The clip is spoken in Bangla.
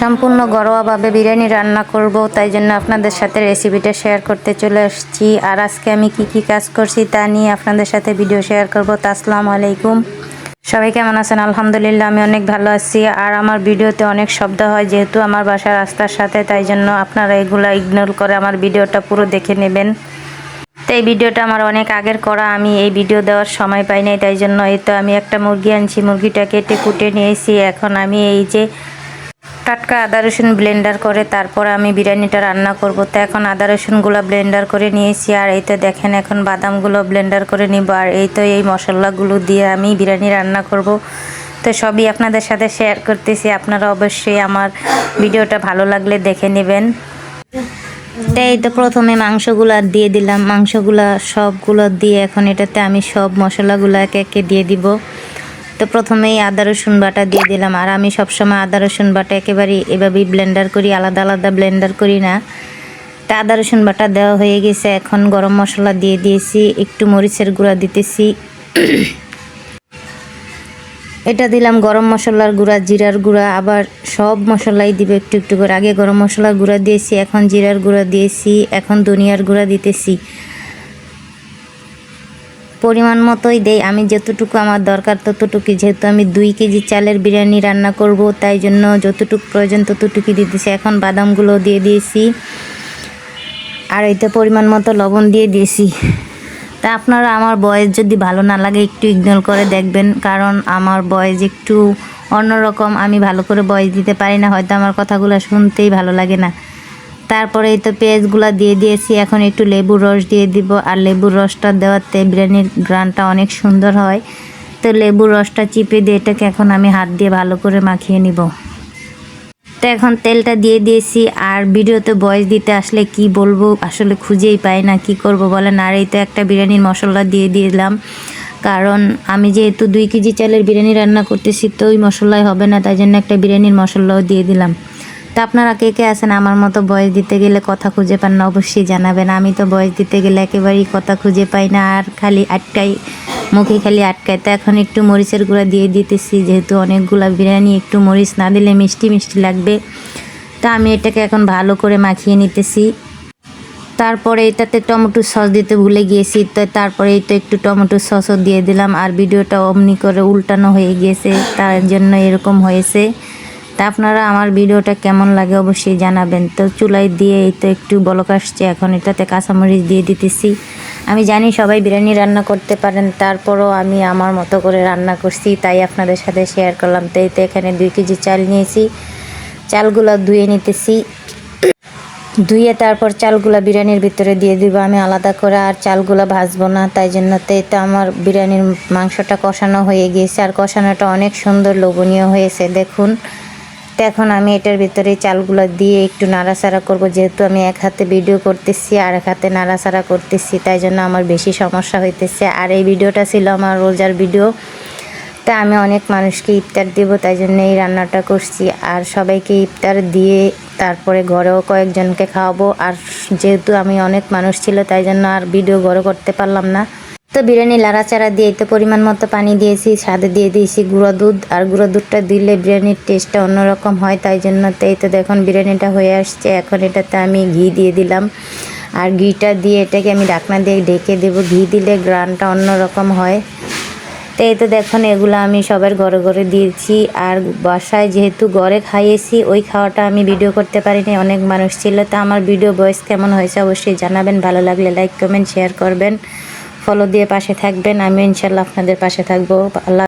সম্পূর্ণ ঘরোয়াভাবে বিরিয়ানি রান্না করব, তাই জন্য আপনাদের সাথে রেসিপিটা শেয়ার করতে চলে আসছি। আর আজকে আমি কি কি কাজ করছি তা নিয়ে আপনাদের সাথে ভিডিও শেয়ার করব। তা আসসালামু আলাইকুম। সবাই কেমন আছেন? আলহামদুলিল্লাহ, আমি অনেক ভালো আছি। আর আমার ভিডিওতে অনেক শব্দ হয় যেহেতু আমার বাসার রাস্তার সাথে, তাই জন্য আপনারা এগুলা ইগনোর করে আমার ভিডিওটা পুরো দেখে নেবেন। তো এই ভিডিওটা আমার অনেক আগের করা, আমি এই ভিডিও দেওয়ার সময় পাই নাই, তাই জন্য এই তো আমি একটা মুরগি আনছি। মুরগিটা কেটে কুটে নিয়েছি। এখন আমি এই যে টাটকা আদা রসুন ব্লেন্ডার করে তারপর আমি বিরিয়ানিটা রান্না করব। তো এখন আদা রসুনগুলো ব্লেন্ডার করে নিয়েছি আর এই তো দেখেন এখন বাদামগুলো ব্লেন্ডার করে নিব আর এই তো এই মশলাগুলো দিয়ে আমি বিরিয়ানি রান্না করব। তো সবই আপনাদের সাথে শেয়ার করতেছি, আপনারা অবশ্যই আমার ভিডিওটা ভালো লাগলে দেখে নেবেন। তো এই তো প্রথমে মাংসগুলো দিয়ে দিলাম, মাংসগুলো সবগুলো দিয়ে এখন এটাতে আমি সব মশলাগুলো একে একে দিয়ে দিব। তো প্রথমেই আদা, রসুন বাটা দিয়ে দিলাম। আর আমি সবসময় আদা, রসুন বাটা একেবারে এভাবেই ব্লেন্ডার করি, আলাদা আলাদা ব্লেন্ডার করি না। তা আদা, রসুন বাটা দেওয়া হয়ে গেছে। এখন গরম মশলা দিয়ে দিয়েছি, একটু মরিচের গুঁড়া দিতেছি। এটা দিলাম গরম মশলার গুঁড়া, জিরার গুঁড়া। আবার সব মশলাই দিবে একটু একটু করে। আগে গরম মশলার গুঁড়া দিয়েছি, এখন জিরার গুঁড়া দিয়েছি, এখন ধনিয়ার গুঁড়া দিতেছি। পরিমাণ মতোই দেই। আমি যতটুকু আমার দরকার ততটুকু যেহেতু আমি দুই কেজি চালের বিরিয়ানি রান্না করব, তাই জন্য যতটুকু প্রয়োজন ততটুকু দিতেছি এখন বাদামগুলো দিয়ে দিয়েছি আর এতে পরিমাণ মতো লবণ দিয়ে দিয়েছি। তা আপনারা আমার বয়স যদি ভালো না লাগে একটু ইগনোর করে দেখবেন, কারণ আমার বয়স একটু অন্যরকম। আমি ভালো করে বয়স দিতে পারি না, হয়তো আমার কথাগুলো শুনতেই ভালো লাগে না। তারপরে তো পেঁয়াজগুলো দিয়ে দিয়েছি। এখন একটু লেবুর রস দিয়ে দিব। আর লেবুর রসটা দেওয়াতে বিরিয়ানির গ্রানটা অনেক সুন্দর হয়। তো লেবুর রসটা চিপে দিয়ে এটাকে এখন আমি হাত দিয়ে ভালো করে মাখিয়ে নিব। তো এখন তেলটা দিয়ে দিয়েছি। আর ভিডিওতে বয়স দিতে আসলে কি বলব আসলে খুঁজেই পাই না কি করব বলেন। আর এই তো একটা বিরিয়ানির মশলা দিয়ে দিলাম। কারণ আমি যেহেতু দুই কেজি চালের বিরিয়ানি রান্না করতেছি, তো ওই মশলাই হবে না। তাই জন্য একটা বিরিয়ানির মশলাও দিয়ে দিলাম। আপনারা কে কে আছেন আমার মতো বয়স দিতে গেলে কথা খুঁজে পান না, অবশ্যই জানাবেন। আমি তো বয়স দিতে গেলে একেবারেই কথা খুঁজে পাই না, আর খালি আটকাই, মুখে খালি আটকায় তো এখন একটু মরিচের গুঁড়া দিয়ে দিতেছি, যেহেতু অনেকগুলা বিরিয়ানি, একটু মরিচ না দিলে মিষ্টি মিষ্টি লাগবে। তা আমি এটাকে এখন ভালো করে মাখিয়ে নিতেছি। তারপরে এটাতে টমেটো সস দিতে ভুলে গিয়েছি, তো তারপরে তো একটু টমেটো সসও দিয়ে দিলাম। আর ভিডিওটা অমনি করে উল্টানো হয়ে গিয়েছে, তার জন্য এরকম হয়েছে। তা আপনারা আমার ভিডিওটা কেমন লাগে অবশ্যই জানাবেন। তো চুলাই দিয়ে এই তো একটু বলক আসছে, এখন এটাতে কাঁচামরিচ দিয়ে দিতেছি। আমি জানি সবাই বিরিয়ানি রান্না করতে পারেন, তারপরও আমি আমার মতো করে রান্না করছি, তাই আপনাদের সাথে শেয়ার করলাম। তো এই তো এখানে দুই কেজি চাল নিয়েছি, চালগুলো ধুয়ে নিতেছি। ধুয়ে তারপর চালগুলা বিরিয়ানির ভিতরে দিয়ে দিব, আমি আলাদা করে আর চালগুলা ভাজবো না, তাই জন্য তো আমার বিরিয়ানির মাংসটা কষানো হয়ে গিয়েছে। আর কষানোটা অনেক সুন্দর, লোভনীয় হয়েছে, দেখুন। তো এখন আমি এটার ভিতরে চালগুলো দিয়ে একটু নাড়াচাড়া করব। যেহেতু আমি এক হাতে ভিডিও করতেছি, আর এক হাতে নাড়াচাড়া করতেছি, তাই জন্য আমার বেশি সমস্যা হইতেছে। আর এই ভিডিওটা ছিল আমার রোজার ভিডিও তা আমি অনেক মানুষকে ইফতার দিব, তাই জন্য এই রান্নাটা করছি। আর সবাইকে ইফতার দিয়ে তারপরে ঘরেও কয়েকজনকে খাওয়াবো। আর যেহেতু আমি অনেক মানুষ ছিল, তাই জন্য আর ভিডিও ঘরে করতে পারলাম না। তো বিরিয়ানি লাড়াচাড়া দিয়ে তো পরিমাণ মতো পানি দিয়েছি, স্বাদে দিয়ে দিয়েছি গুঁড়ো দুধ, আর গুঁড়ো দুধটা দিলে বিরিয়ানির টেস্টটা অন্যরকম হয়, তাই জন্য তাই তো দেখুন বিরিয়ানিটা হয়ে আসছে। এখন এটাতে আমি ঘি দিয়ে দিলাম। আর ঘিটা দিয়ে এটাকে আমি ডাকনা দিয়ে ঢেকে দেবো। ঘি দিলে গ্রানটা অন্যরকম হয়। তো এই তো দেখুন এগুলো আমি সবার ঘরে ঘরে দিয়েছি। আর বাসায় যেহেতু ঘরে খাইয়েছি, ওই খাওয়াটা আমি ভিডিও করতে পারিনি, অনেক মানুষ ছিল। তো আমার ভিডিও ভয়েস কেমন হয়েছে অবশ্যই জানাবেন। ভালো লাগলে লাইক, কমেন্ট, শেয়ার করবেন। ফলো দিয়ে পাশে থাকবেন। আমি ইনশাল্লাহ আপনাদের পাশে থাকব। আল্লাহ